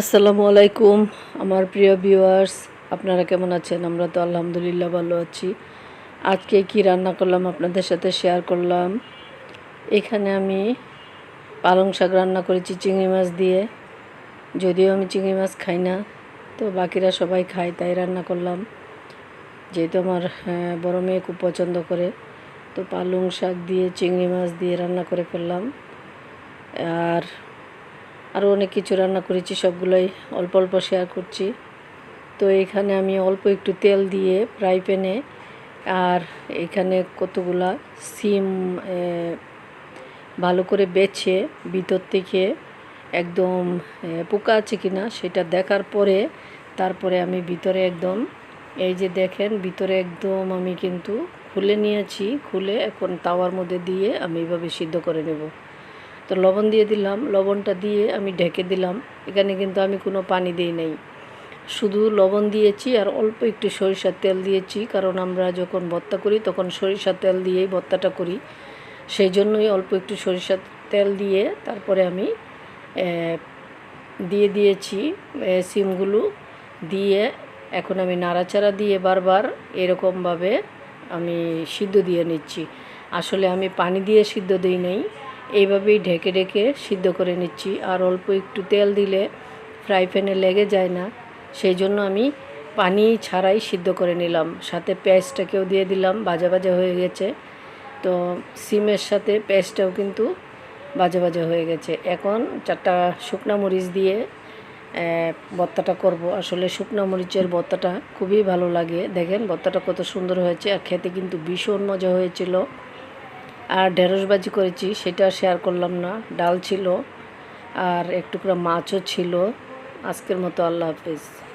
আসসালামু আলাইকুম আমার প্রিয় ভিউয়ার্স আপনারা কেমন আছেন? আমরা তো আলহামদুলিল্লাহ ভালো আছি। আজকে কি রান্না করলাম আপনাদের সাথে শেয়ার করলাম। এখানে আমি পালং শাক রান্না করেছি চিংড়ি মাছ দিয়ে। যদিও আমি চিংড়ি মাছ খাই না তো বাকিরা সবাই খায় তাই রান্না করলাম। যেহেতু আমার আহ, বড় মেয়ে খুব পছন্দ করে তো পালং শাক দিয়ে চিংড়ি মাছ দিয়ে রান্না করে ফেললাম। আর আরও অনেক কিছু রান্না করেছি, সবগুলোই অল্প অল্প শেয়ার করছি। তো এখানে আমি অল্প একটু তেল দিয়ে ফ্রাই প্যানে আর এখানে কতগুলা সিম ভালো করে বেছে ভিতর থেকে একদম পোকা আছে কি না সেটা দেখার পরে তারপরে আমি ভিতরে একদম, এই যে দেখেন ভিতরে একদম আমি কিন্তু খুলে নিয়েছি, খুলে এখন তাওয়ার মধ্যে দিয়ে আমি এভাবে সিদ্ধ করে নেব। তো লবণ দিয়ে দিলাম, লবণটা দিয়ে আমি ঢেকে দিলাম। এখানে কিন্তু আমি কোনো পানি দিই নাই। শুধু লবণ দিয়েছি আর অল্প একটু সরিষার তেল দিয়েছি, কারণ আমরা যখন ভর্তা করি তখন সরিষার তেল দিয়েই ভর্তাটা করি। সেই জন্যই অল্প একটু সরিষার তেল দিয়ে তারপরে আমি দিয়ে দিয়েছি সিমগুলো। দিয়ে এখন আমি নাড়াচাড়া দিয়ে বারবার এরকমভাবে আমি সিদ্ধ দিয়ে নিচ্ছি। আসলে আমি পানি দিয়ে সিদ্ধ দিই নাই। এইভাবেই ঢেকে ঢেকে সিদ্ধ করে নিচ্ছি। আর অল্প একটু তেল দিলে ফ্রাই প্যানে লেগে যায় না, সেই জন্য আমি পানি ছাড়াই সিদ্ধ করে নিলাম। সাথে পেঁয়াজটাকেও দিয়ে দিলাম, ভাজা ভাজা হয়ে গেছে। তো সিমের সাথে পেঁয়াজটাও কিন্তু বাজে বাজে হয়ে গেছে। এখন চারটা শুকনা মরিচ দিয়ে ভর্তাটা করব। আসলে শুকনা মরিচের ভর্তাটা খুবই ভালো লাগে। দেখেন ভর্তাটা কত সুন্দর হয়েছে, আর খেতে কিন্তু ভীষণ মজা হয়েছিল। আর ঢেঁড়স করেছি, সেটা শেয়ার করলাম না। ডাল ছিল আর একটুকরা মাছও ছিল। আজকের মতো আল্লাহ হাফিজ।